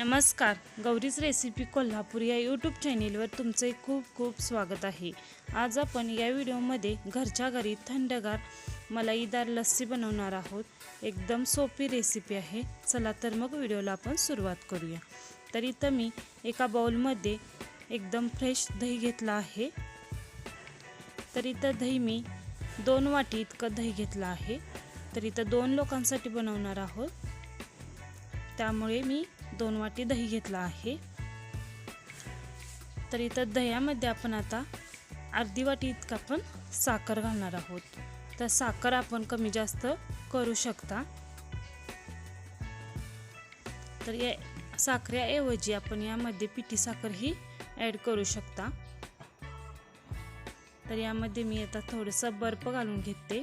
नमस्कार गौरीज रेसिपी कोल्हापूर या यूट्यूब चॅनेलवर तुमचे खूप खूप स्वागत आहे. आज आपण या व्हिडिओमध्ये घरच्या घरी थंडगार मलाईदार लस्सी बनवणार आहोत. एकदम सोपी रेसिपी आहे. चला तर मग व्हिडिओला आपण सुरुवात करूया. तर इथं मी एका बाउलमध्ये एकदम फ्रेश दही घेतला आहे. तर इथं दही मी दोन वाटी इतकं दही घेतलं आहे. तर इथं दोन लोकांसाठी बनवणार आहोत. त्यामुळे मी दोन वाटी दही घेतला आहे. तर इथं दह्यामध्ये आपण आता अर्धी वाटी इतका आपण साखर घालणार आहोत. तर साखर आपण कमी जास्त करू शकता. तर या साखरेऐवजी आपण यामध्ये पिठी साखर ही ॲड करू शकता. तर यामध्ये मी आता थोडंसं बर्फ घालून घेते.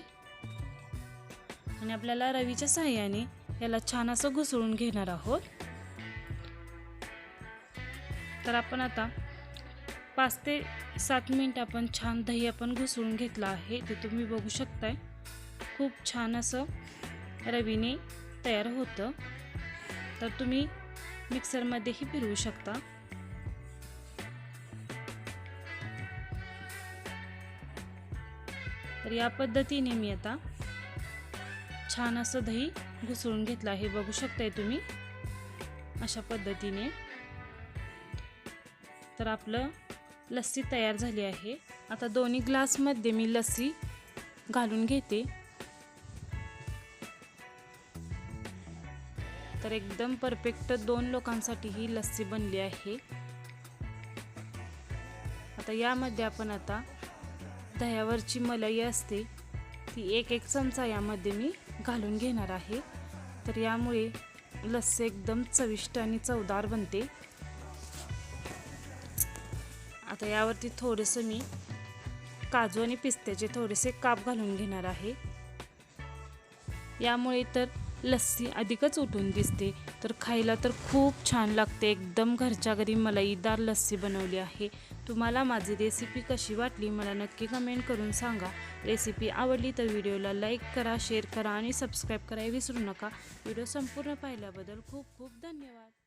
आणि आपल्याला रवीच्या साह्याने याला छान असं घुसळून घेणार आहोत. तर आपण आता पाच ते सात मिनिट आपण छान दही आपण घुसळून घेतलं आहे. ते तुम्ही बघू शकताय. खूप छान असं रवीने तयार होतं. तर तुम्ही मिक्सरमध्येही फिरवू शकता. तर या पद्धतीने मी आता छान असं दही घुसळून घेतलं आहे. बघू शकताय तुम्ही अशा पद्धतीने. तर आपलं लस्सी तयार झाली आहे. आता दोन्ही ग्लासमध्ये मी लस्सी घालून घेते. तर एकदम परफेक्ट दोन लोकांसाठी ही लस्सी बनली आहे. आता यामध्ये आपण आता दह्यावरची मलाई असते ती एक एक चमचा यामध्ये मी घालून घेणार आहे. तर यामुळे लस्सी एकदम चविष्ट आणि चवदार बनते. आता यावरती थोडंसं मी काजू आणि पिस्त्याचे थोडेसे काप घालून घेणार आहे. यामुळे तर लस्सी अधिकच उठून दिसते. तर खायला तर खूप छान लागते. एकदम घरच्या घरी मलाईदार लस्सी बनवली आहे. तुम्हाला माझी रेसिपी कशी वाटली मला नक्की कमेंट करून सांगा. रेसिपी आवडली तर व्हिडिओला लाईक करा शेअर करा आणि सबस्क्राईब करायला विसरू नका. व्हिडिओ संपूर्ण पाहिल्याबद्दल खूप खूप धन्यवाद.